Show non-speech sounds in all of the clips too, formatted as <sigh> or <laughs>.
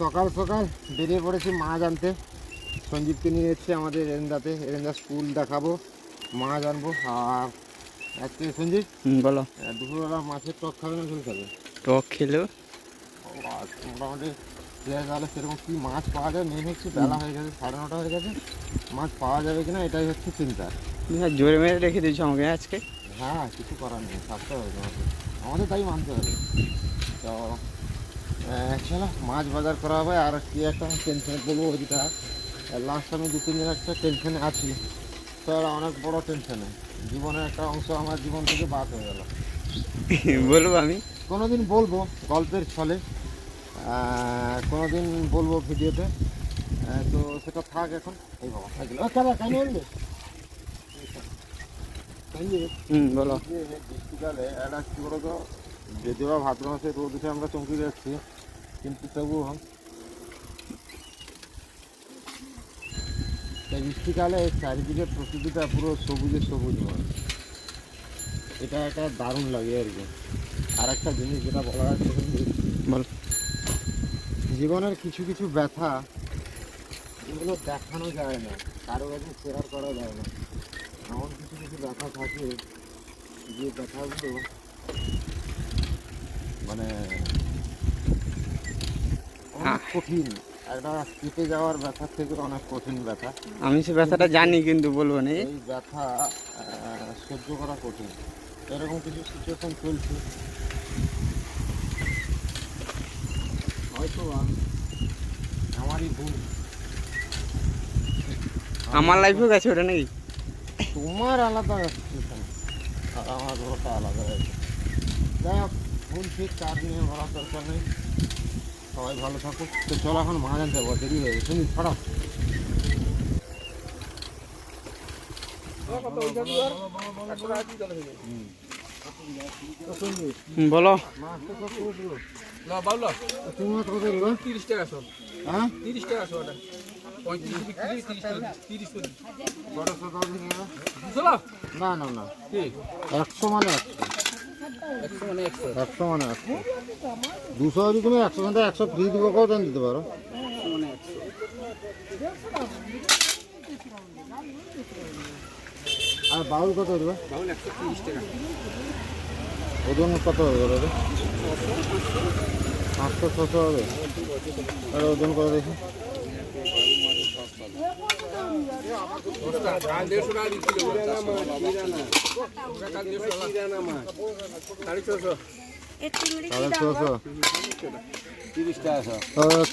সকাল সকাল বেরিয়ে পড়েছি মাছ আনতে। সঞ্জীবকে নিয়ে এসেছি আমাদের এরেন্দাতে। এরেন্দা স্কুল দেখাবো মাছ আনব। আর আজকে সঞ্জীব? বলো। দুপুরবেলা মাছের টক খাবে না ঝোল খাবে? টক খেলেও মোটামুটি তাহলে সেরকম কি মাছ পাওয়া যায়? মেন হচ্ছে বেলা হয়ে গেছে সাড়ে নটা হয়ে গেছে। মাছ পাওয়া যাবে কিনা এটাই হচ্ছে চিন্তা। আর জোরে মেরে রেখে দিয়েছ আমাকে আজকে? হ্যাঁ কিছু করার নেই থাকতে হবে আমাদের তাই মানতে হবে। তো চলো মাছ বাজার করা হবে। আর কি একটা টেনশনে বলব যেটা লাস্ট আমি দু তিন দিন একটা টেনশনে আছি। তো আর অনেক বড় টেনশনে জীবনের একটা অংশ আমার জীবন থেকে বাদ হয়ে গেল। বলব আমি? কোনোদিন বলব গল্পের ছলে। কোনোদিন বলব ভিডিওতে। তো সেটা থাক এখন। এই বাবা চালা, কাইনি আনবে? বলো। বৃষ্টিকালে একটা কী বলতো? যদিও ভাদ্র মাসে রোদ উঠে আমরা চমকে যাচ্ছি। কিন্তু তবুও এই বৃষ্টিকালে চারিদিকে প্রকৃতিটা পুরো সবুজে সবুজ হয়। এটা একটা দারুণ লাগে আর কি। আর একটা জিনিস যেটা বলা বল। জীবনের কিছু কিছু ব্যথা এগুলো দেখানো যায় না কারও কাছে শেয়ার করা যায় না। এমন কিছু কিছু ব্যথা থাকে যে ব্যথাগুলো মানে কঠিন। একটা কেটে যাওয়ার ব্যথার থেকে অনেক কঠিন ব্যথা। আমি সে ব্যথাটা জানি কিন্তু বলব না। এই ব্যথা সহ্য করা কঠিন। এরকম কিছু সিচুয়েশন চলছে। হয়তো আমারই ভুল। আমার লাইফেও গেছে ওটা নাকি? তোমার আলাদা আমার ওটা আলাদা যাই হোক ভুল ঠিক কার নিয়ে বলার দরকার নেই। সবাই ভালো থাকুক তো চলো এখন মা জানতে পারব দেরি হয়ে গেছে। শুনি ছড়াও বলো। মাছ না বাবলা। তুমি কত উঠল তিরিশ টাকা শো হ্যাঁ? তিরিশ টাকা শো ওটা পঁয়ত্রিশ তিরিশ তিরিশ করে। বড় ছোট দিকে না? না না না। না একশো মানে একশো। একশো মানে একশো। মানে একশো। দুশো যদি তুমি একশো ঘণ্টা একশো ফ্রি দিব কত দিতে পারো? মানে আর বাউল কত দেবে? ওজন কত হবে পাঁচশো ছশো হবে। আর ওজন কত দেখি?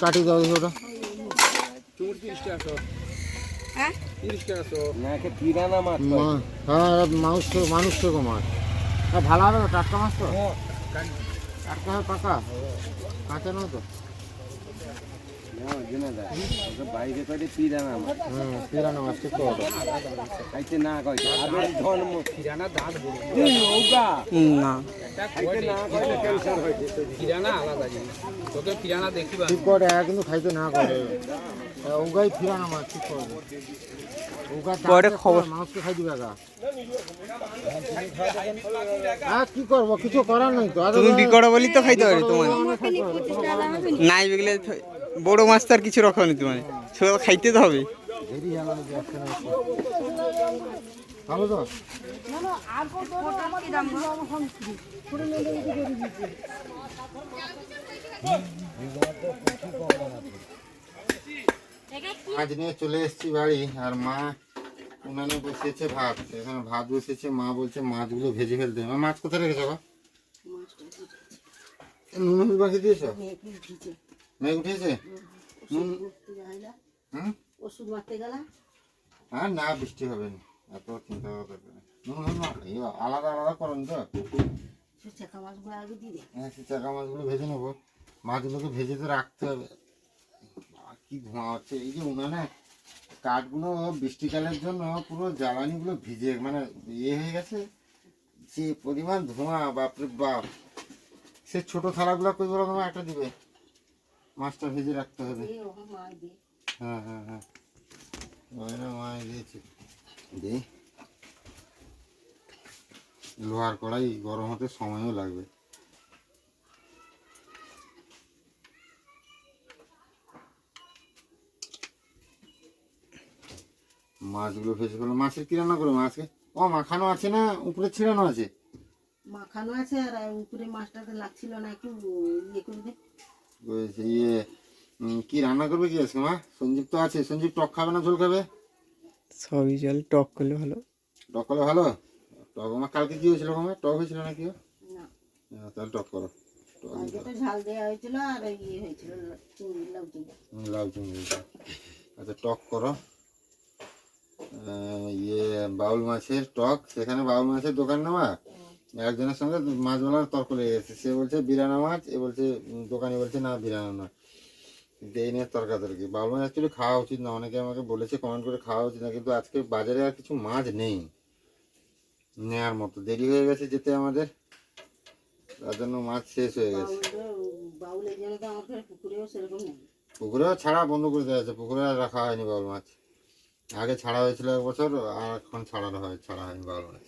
কাটি দাও ওটা। হ্যাঁ? তিরিশ টাকা শো মা- হ্যাঁ মানুষ মানুষ থেকে মাছ। হ্যাঁ ভালো হবে তো, টাটকা মাছ তো? টাটকা হবে পাকা? কাঁচা নয় তো? বাইরে করে পিরানা মাছ হুম পিরানো মাছ ঠিক তো খাইতে না ধর্ম দাঁত বড় না খাইতে না কইলে ক্যান্সার হইছে কিরানা আলাদা জিনিস তোকে কিরানা দেখিবা ঠিক করে এরা কিন্তু খাইতে না করে মাছ ঠিক পরে খবর। খাই দিবে হ্যাঁ কি করব কিছু করার নেই তো তুমি বিকড়া বলি তো খাইতে পারি তোমার। নাই বেগলে বড় মাছ তো আর কিছু রকম নেই তোমার। সেগুলো খাইতে তো হবে? মাছ নিয়ে চলে এসেছি বাড়ি আর মা উনানে বসিয়েছে ভাত। এখানে ভাত বসিয়েছে মা বলছে মাছগুলো ভেজে ফেলতে মাছ কোথায় রেখেছো নুন বাকি দিয়েছ? মেঘ উঠেছে? ওষুধ মারতে গেলাম আর না বৃষ্টি হবে না। এত চিন্তা দরকার নেই। নুন হলুদ আলাদা আলাদা করুন তো। চেকা মাছগুলো আগে দিয়ে দে। হ্যাঁ সে চাকা মাছগুলো ভেজে নেব। মাছগুলোকে ভেজে তো রাখতে হবে। আর কি ধোঁয়া হচ্ছে। এই যে উনানে কাঠগুলো বৃষ্টিকালের জন্য পুরো জ্বালানিগুলো ভিজে মানে ইয়ে হয়ে গেছে। যে পরিমাণ ধোঁয়া বাপরে বাপ। সে ছোট থালাগুলো কই বলো তোমার একটা দিবে। মাছটা ভেজে রাখতে হবে। হ্যাঁ হ্যাঁ হ্যাঁ। লোহার কড়াই গরম হতে সময়ও লাগবে। মাছগুলো ভেজে ফেলো মাছের কি রান্না করব মাছকে ও মাখানো আছে না? উপরে ছিড়ানো আছে? মাখানো আছে আর উপরে মাছটাতে লাগছিল না একটু ইয়ে করে দেয় ইয়ে কি রান্না করবে কি আজকে মা? সঞ্জীব তো আছে। সঞ্জীব টক খাবে না ঝোল খাবে? সবই জল টক করলে ভালো। টক করলে ভালো? টক আমার কালকে কি হয়েছিল আমার টক হয়েছিল না কি না। হ্যাঁ, তাহলে টক করো। ঝাল দেওয়া হয়েছিল আর ইয়ে হয়েছিল লাউ চিংড়ি। লাউ চিংড়ি আচ্ছা টক করো। ইয়ে বাউল মাছের টক সেখানে বাউল মাছের দোকান নেওয়া একজনের সঙ্গে মাছওয়ালার তর্ক লেগে গেছে। সে বলছে বিরানা মাছ? এ বলছে দোকানি বলছে না বিরানা না এই নিয়ে তর্কাতর্কি। বাউল মাছ অ্যাকচুয়ালি খাওয়া উচিত না। অনেকে আমাকে বলেছে কমেন্ট করে খাওয়া উচিত না কিন্তু আজকে বাজারে আর কিছু মাছ নেই। নেয়ার মতো। দেরি হয়ে গেছে যেতে আমাদের। তার জন্য মাছ শেষ হয়ে গেছে। পুকুরেও ছাড়া বন্ধ করে দেওয়া আছে। পুকুরে আর রাখা হয়নি বাউল মাছ। আগে ছাড়া হয়েছিল এক বছর আর এখন ছাড়ানো হয় ছাড়া হয়নি বাউল মাছ।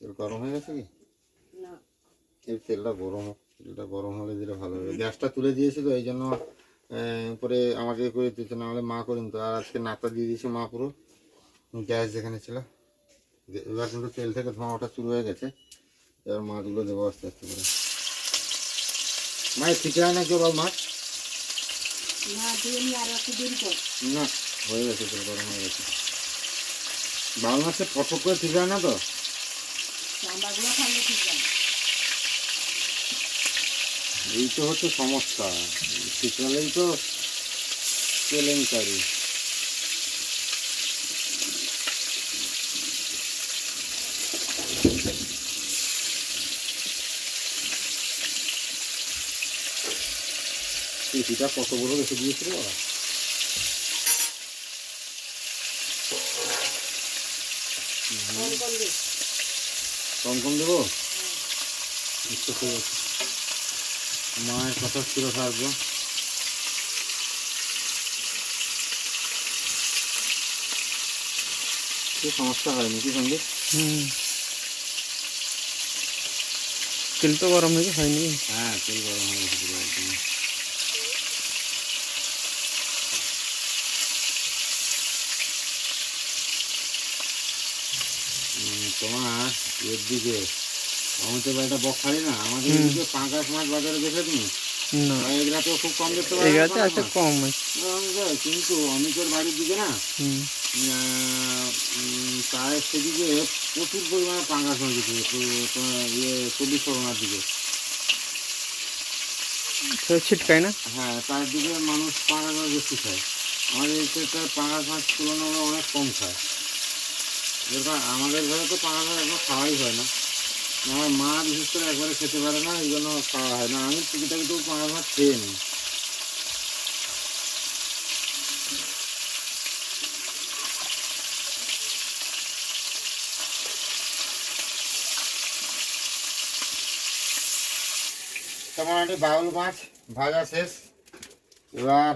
তেল গরম হয়ে গেছে কি? না। এই তেলটা গরম হোক তেলটা গরম হলে দিলে ভালো হবে। গ্যাসটা তুলে দিয়েছি তো এই জন্য উপরে আমাকে করে দিতে না হলে মা করেন তো আর আজকে নাতা দিয়ে দিয়েছে মা পুরো। গ্যাস যেখানে ছিল। এবার কিন্তু তেল থেকে ধোঁয়া ওঠা শুরু হয়ে গেছে। এবার মাছগুলো দেবো আস্তে আস্তে করে। মায়ের ঠিক হয় না কেউ মাছ না হয়ে গেছে তেল গরম হয়ে গেছে। বাউল মাছের পটক করে ঠিক হয় না তো? চামড়াগুলো খাইলে ঠিক আছে এই তো হচ্ছে সমস্যা। শীতকালেই তো কেলেঙ্কারি। পেটিটা কত বড় রেখে দিয়েছিল ওরা? কম কম দেবো ঠিক আছে মায়ের কথা ছিল থাকব। কি সমস্যা হয়নি কি সঙ্গে? হুম। তেল তো গরম হয়ে হয়নি? হ্যাঁ তেল গরম হয়ে গেছে পুরো একদম। উম, তোমার এর দিকে। আমি তো বাড়িটা বকখালি না? আমাদের এদিকে মাছ বাজারে দেখে তুমি? না। আর এগুলা তো খুব কম দেখতে পাওয়া এগুলাতে পাঙ্গাস কম আছে কম যায়, কিন্তু অমিতের বাড়ির দিকে না হুম। আহ, উম, তার সেদিকে প্রচুর পরিমাণে পাঙ্গাস মাছ দিচ্ছে ইয়ে চব্বিশ পরগনার দিকে। ছিটকায় না? হ্যাঁ তার দিকে মানুষ পাঙ্গাস মাছ বেশি খায়। আমাদের পাঙ্গাস মাছ তুলনামূলক অনেক কম খায়। যেরকম আমাদের ঘরে তো মাছ একবার খাওয়াই হয় না। আমার মা বিশেষ করে একবারে খেতে পারে না, এই জন্য খাওয়া হয় না। আমি টুকিটাকি তো পাঙ্গাস মাছ খেয়ে নিই। বাউল মাছ ভাজা শেষ। এবার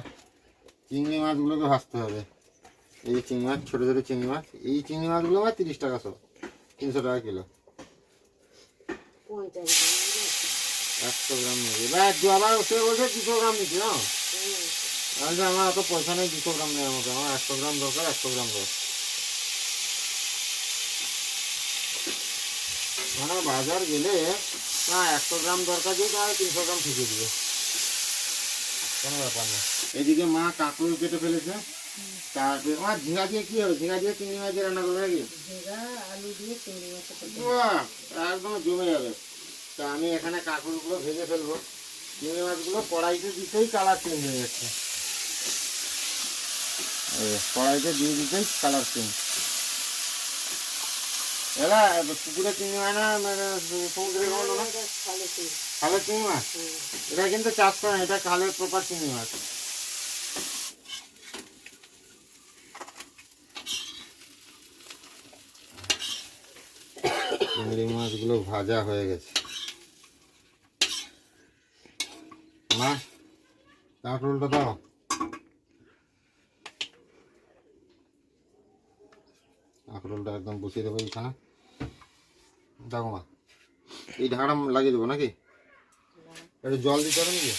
চিংড়ি মাছগুলোকে ভাজতে হবে। এই চিংড়ি মাছ ছোটো ছোটো চিংড়ি মাছ এই চিংড়ি মাছগুলো আমার তিরিশ টাকা সব তিনশো টাকা কিলো। একশো গ্রাম নেবে এবার দু আবার সে বলছে দুশো গ্রাম নিচ্ছি না আমি আমার অত পয়সা নেই দুশো গ্রাম নেই আমাকে আমার একশো গ্রাম দরকার একশো গ্রাম দরকার। মানে বাজার গেলে না একশো গ্রাম দরকার দিয়ে তাহলে তিনশো গ্রাম ঠেকে দিবে। কোনো ব্যাপার না। এদিকে মা কাঁকড় কেটে ফেলেছে। তারপরে আমার ঝিঙা দিয়ে কি হবে? ঝিঙা দিয়ে চিংড়ি মাছ রান্না করবে নাকি? আলু দিয়ে চিংড়ি বাহ, একদম জমে যাবে। তা আমি এখানে কাঁকড়গুলো ভেজে ফেলব। চিংড়ি মাছগুলো কড়াইতে দিতেই কালার চেঞ্জ হয়ে যাচ্ছে। কড়াইতে দিয়ে দিতেই কালার চেঞ্জ। এলা পুকুরে চিংড়ি মাছ না? মানে সমুদ্রে খালে খালের চিংড়ি মাছ? এটা কিন্তু চাষ করে না এটা খালের প্রপার চিংড়ি মাছ চিংড়ি মাছগুলো ভাজা হয়ে গেছে। মা কাঁকরোলটা দাও। কাঁকরোলটা একদম বসিয়ে দেবো এইখানে। দেখো মা, এই ঢাকনা লাগিয়ে দেবো নাকি? একটু জল দিতে হবে নাকি?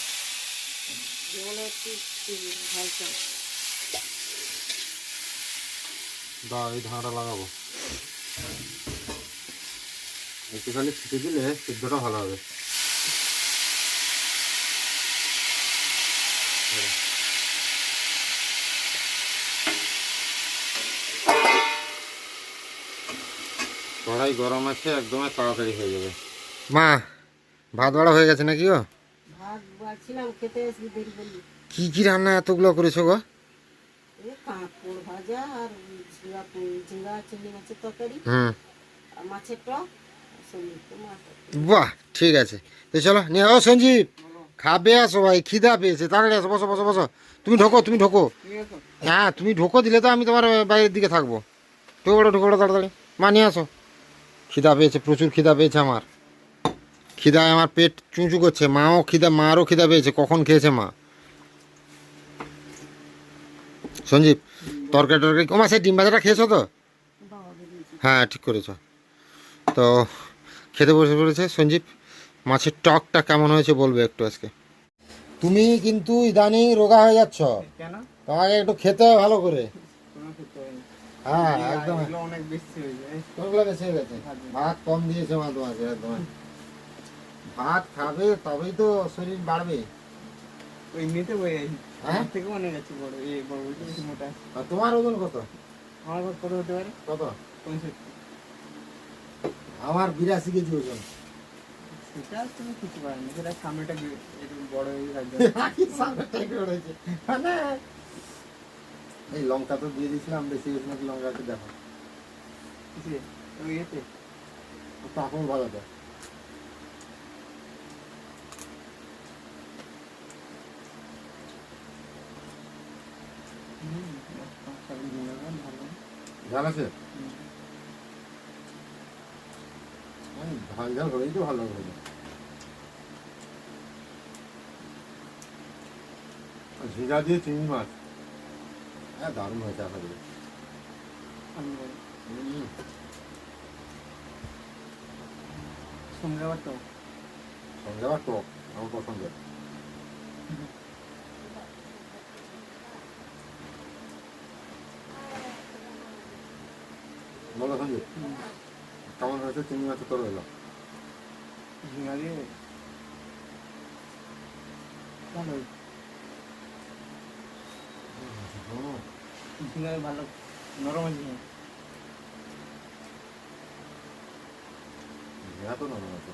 দাও, এই ধানটা লাগাবো। একটু খালি দিলে সিদ্ধটা ভালো হবে। কড়াই গরম আছে একদম তাড়াতাড়ি হয়ে যাবে। মা ভাত বাড়া হয়ে গেছে নাকি গো? ভাত বাড়ছিলাম খেতে এসে দেরি করলি। কি কি রান্না এতগুলো করেছ গো? কাঁকড় ভাজা আর ঝিঙা ঝিঙা চিংড়ি মাছের তরকারি। মাছের টক। বাহ ঠিক আছে। তো চলো নিয়ে ও সঞ্জীব। খাবে আসো ভাই খিদা পেয়েছে। তাড়াতাড়ি আসো বসো বসো বসো। তুমি ঢোকো তুমি ঢোকো। হ্যাঁ তুমি ঢোকো দিলে তো আমি তোমার বাইরের দিকে থাকব। ঢোকো ঢোকো তাড়াতাড়ি। মা নিয়ে আসো। খিদা পেয়েছে প্রচুর খিদা পেয়েছে আমার। খিদায় আমার পেট চুঁচু করছে। মাও খিদা মারও খিদা পেয়েছে। কখন খেয়েছে মা? সঞ্জীব তরকারি টরকারি ও মা সেই ডিম ভাজাটা খেয়েছো তো? হ্যাঁ ঠিক করেছ। তো খেতে বসে পড়েছে। সঞ্জীব মাছের টকটা কেমন হয়েছে বলবে একটু আজকে? তুমি কিন্তু ইদানিং রোগা হয়ে যাচ্ছ। কেন? তোমাকে একটু খেতে হবে ভালো করে। হ্যাঁ একদম। অনেক বেশি হয়ে যায়। কোনগুলো বেশি হয়ে গেছে। ভাত কম দিয়েছে মা তোমাকে একদম। ভাত খাবে তবেই তো শরীর বাড়বে। ওই এমনিতে আছি। হ্যাঁ? আমার থেকেও অনেক আছে বড় এই বড় মোটা। আর তোমার ওজন কত? আমার কত হতে পারে? কত? পঁয়ষট্টি। আমার বিরাশি কেজি ওজন। সেটা তুমি কিছু পারো না সেটা সামনেটা বড় হয়ে থাকবে। <laughs> মানে এই লঙ্কা তো দিয়ে দিয়েছিলাম বেশি হয়েছে নাকি দেখো। ইয়েতে ভালো। ঝাল আছে এই ঝাল ঝাল হলেই তো ভালো হবে ঝিঙ্গা দিয়ে চিংড়ি মাছ। হ্যাঁ দারুণ হয়েছে হুম, সঙ্গে আবার টক। সঙ্গে আবার টক আমার পছন্দের বলো সঞ্জীব। কেমন হয়েছে চিংড়ি মাছের 이 중간에 땀을 그래가지고 이 중간에 발로 널어만지네 내가 또 널어가지고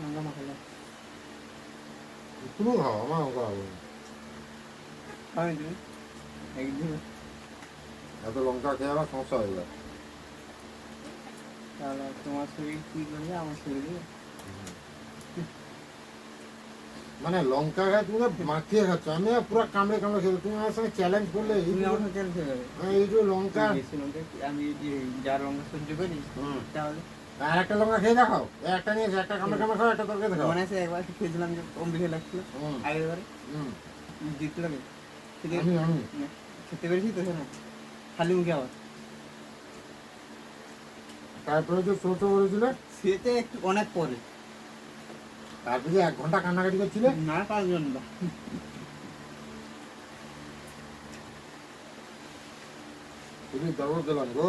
난감하길래 不弄好嘛，我告诉你。তুমি একদিন এত লঙ্কা খেয়ে আবার সমস্যা হয়ে যায় তাহলে তোমার শরীর কি করবে? আমার শরীরে মানে লঙ্কা গাছ তুমি মাখিয়ে খাচ্ছ। আমি পুরো কামড়ে কামড়ে খেতে তুমি আমার সঙ্গে চ্যালেঞ্জ করলে এই যে- আমার হ্যাঁ, এই যে লঙ্কা। আমি যা লঙ্কা সহ্য করি। তাহলে আর একটা লঙ্কা খেয়ে দেখাও। একটা নিয়ে একটা কামড়ে কামড়ে খাও একটা তরকারি দেখাও। মনে আছে একবার খেয়েছিলাম যে কম বেশি লাগছিল। আগের বারে। হুম। খেতে পেরেছি তো খালি মুখে আবার। তারপরে যে করেছিল একটু অনেক পরে। তারপরে যে এক ঘণ্টা কান্নাকাটি করছিলে? না পাঁচ ঘণ্টা। খুবই দরদ দিলাম গো।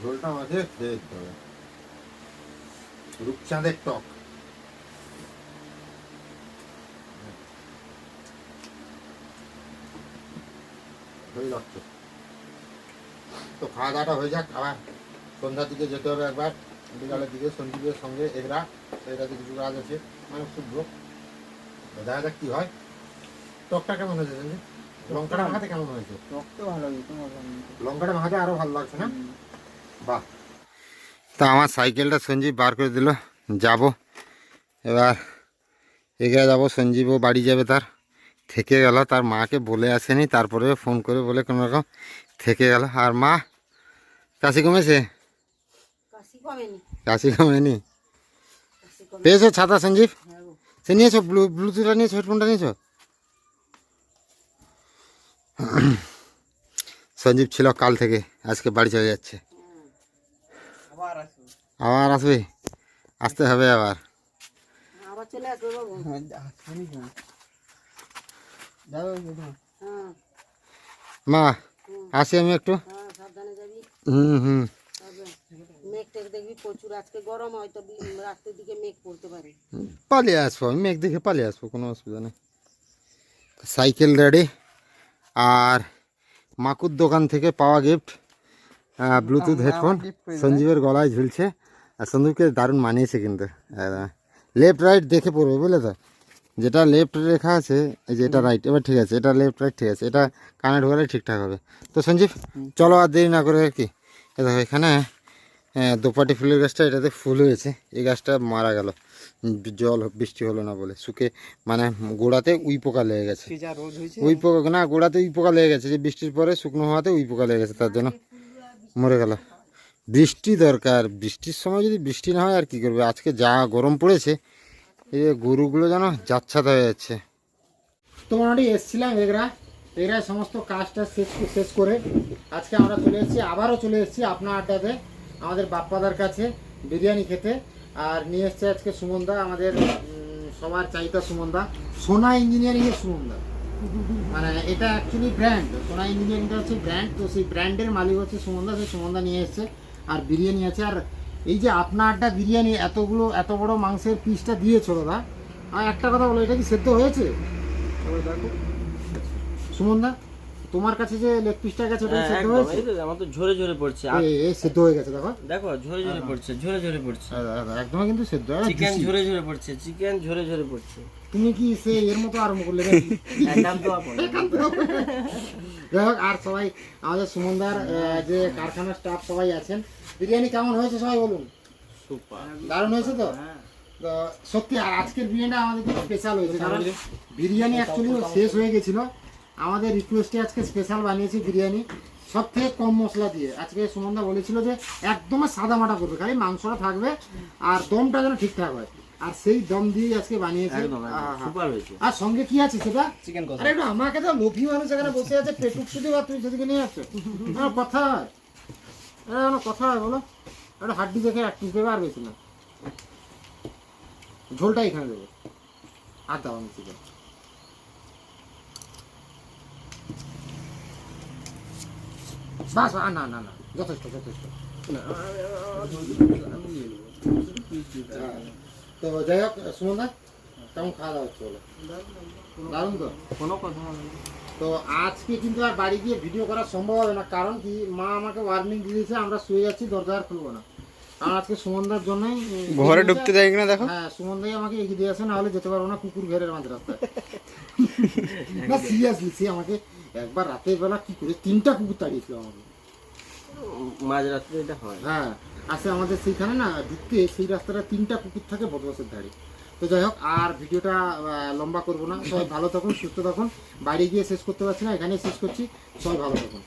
ঝোলটা মাঝে খেয়ে দিতে হবে। রূপচাঁদের টক। হয়ে যাচ্ছে। তো খাওয়া দাওয়াটা হয়ে যাক আবার সন্ধ্যার দিকে যেতে হবে একবার। বিকালের দিকে সঞ্জীবের সঙ্গে এগরা এটাতে কিছু কাজ আছে। মানে শুভ্র দেখা যাক কি হয়। টকটা কেমন হয়েছে লঙ্কাটা মাখাতে কেমন হয়েছে? টক তো ভালো হয়েছে লঙ্কাটা মাখাতে আরও ভালো লাগছে না? বাহ। তা আমার সাইকেলটা সঞ্জীব বার করে দিল। যাব। এবার এগিয়ে যাব সঞ্জীবও বাড়ি যাবে তার। থেকে গেল তার মাকে বলে আসেনি তারপরে ফোন করে বলে কোনো রকম থেকে গেল। আর মা কাশি কমেছে? কাশি কমেনি। পেয়েছ ছাতা সঞ্জীব? হ্যাঁ সে নিয়েছো ব্লু ব্লুটুথটা নিয়েছো হেডফোনটা নিয়েছো? সঞ্জীব ছিল কাল থেকে আজকে বাড়ি চলে যাচ্ছে। আবার আসবে। আসতে হবে আবার। আবার চলে আসবে বাবু হ্যাঁ আসবেনি কেন যাবে কোথাও হ্যাঁ মা আসি আমি একটু। হ্যাঁ যাবি। হুম হুম। পালিয়ে আসব আমি মেঘ দেখে পালিয়ে আসব কোনো অসুবিধা নেই। সাইকেল রেডি আর মাকুর দোকান থেকে পাওয়া গিফট ব্লুটুথ হেডফোন সঞ্জীবের গলায় ঝুলছে। আর সঞ্জীবকে দারুণ মানিয়েছে কিন্তু লেফট রাইট দেখে পড়বে বুঝলে তো? যেটা লেফট রেখা আছে এই যে এটা রাইট এবার ঠিক আছে এটা লেফট রাইট ঠিক আছে এটা কানে ঢোকালে ঠিকঠাক হবে। তো সঞ্জীব চলো আর দেরি না করে আর কি। দেখো এখানে দোপাটি ফুলের গাছটা এটাতে ফুল হয়েছে। এই গাছটা মারা গেল। জল বৃষ্টি হলো না বলে। শুকে মানে গোড়াতে উই পোকা লেগে গেছে। উই পোকা না গোড়াতে উই পোকা লেগে গেছে। যে বৃষ্টির পরে শুকনো হওয়াতে উই পোকা লেগে গেছে তার জন্য মরে গেল। বৃষ্টি দরকার। বৃষ্টির সময় যদি বৃষ্টি না হয় আর কি করবে? আজকে যা গরম পড়েছে এই যে গরুগুলো যেন যাচ্ছাত হয়ে যাচ্ছে। তো মোটামুটি এসেছিলাম এগরা। এগরা সমস্ত কাজটা শেষ শেষ করে আজকে আমরা চলে এসেছি, আবারও চলে এসেছি আপনার আড্ডাতে, আমাদের বাপ্পাদার কাছে বিরিয়ানি খেতে। আর নিয়ে এসছে আজকে সুমনদা, আমাদের সবার চাইতা সুমনদা। সোনা ইঞ্জিনিয়ারিং এর সুমনদা। মানে এটা অ্যাকচুয়ালি ব্র্যান্ড সোনা ইঞ্জিনিয়ারিংটা হচ্ছে ব্র্যান্ড তো সেই ব্র্যান্ডের মালিক হচ্ছে সুমনদা, সেই সুমনদা নিয়ে এসছে। আর বিরিয়ানি আছে, আর এই যে আপনার আড্ডা বিরিয়ানি এতগুলো এত বড় মাংসের পিসটা দিয়েছ দাদা আর একটা কথা বলো এটা কি সেদ্ধ হয়েছে? সুমনদা তোমার কাছে যে লেগ পিসটা গেছে ওটা সেদ্ধ হয়েছে? আমার তো ঝরে ঝরে পড়ছে। এই, সেদ্ধ হয়ে গেছে দেখো। দেখো ঝরে ঝরে পড়ছে ঝরে ঝরে পড়ছে। একদমই কিন্তু সেদ্ধ হয়ে চিকেন ঝরে ঝরে পড়ছে চিকেন ঝরে ঝরে পড়ছে। তুমি কি সে এর মতো আরম্ভ করলে যাই হোক আর সবাই আমাদের সুমনদার যে কারখানার স্টাফ সবাই আছেন বিরিয়ানি কেমন হয়েছে সবাই বলুন? সুপার। দারুণ হয়েছে তো? তো সত্যি আর আজকের বিরিয়ানিটা আমাদের খুব স্পেশাল হয়েছে কারণ বিরিয়ানি অ্যাকচুয়ালি শেষ হয়ে গেছিল। আমাদের রিকোয়েস্টে আজকে স্পেশাল বানিয়েছি বিরিয়ানি। সব থেকে কম মশলা দিয়ে। আজকে সুমনদা বলেছিল যে একদম সাদা মাটা করবে খালি মাংসটা থাকবে আর দমটা যেন ঠিকঠাক হয়। আর সেই দম দিয়ে আজকে বানিয়েছি। একদম সুপার হয়েছে। আর সঙ্গে কি আছে সেটা? চিকেন কষা। আরে একটু আমাকে তো লোভী মানুষ এখানে বসে আছে পেটুক শুধু আর তুই সেদিকে নিয়ে কোনো কথা হয়? আরে কোনো কথা হয়, বলো? একটা হাড্ডি দেখে এক পিস বেশি না। ঝোলটা এখানে দেবো। আর দাও আমি চিকেন বাস না না না, যথেষ্ট যথেষ্ট। তো যাই হোক সুমনদা কেমন খাওয়া দাওয়া হচ্ছে বলো? দারুণ তো? কোনো কথা হবে। তো আজকে কিন্তু আর বাড়ি গিয়ে ভিডিও করা সম্ভব হবে না। কারণ কি মা আমাকে ওয়ার্নিং দিয়েছে আমরা শুয়ে যাচ্ছি দরজা আর খুলবো না। কারণ আজকে সুমনদার জন্যই ঘরে ঢুকতে দেয় কিনা দেখো। হ্যাঁ সুমনদাই আমাকে এগিয়ে দিয়ে আসে না হলে যেতে পারব না কুকুর ঘেরের মাঝ রাস্তায়। <laughs> না সিরিয়াসলি সে আমাকে একবার রাতের বেলা কি করে তিনটা কুকুর তাড়িয়েছিল আমাকে। মাঝরাত্রে এটা হয়। হ্যাঁ আসে আমাদের সেইখানে না ঢুকতে সেই রাস্তাটা তিনটা কুকুর থাকে বদমাসের ধারে। তো যাই হোক, আর ভিডিওটা লম্বা করব না। সবাই ভালো থাকুন, সুস্থ থাকুন। বাইরে গিয়ে শেষ করতে পারছি না এখানে শেষ করছি। সবাই ভালো থাকুন।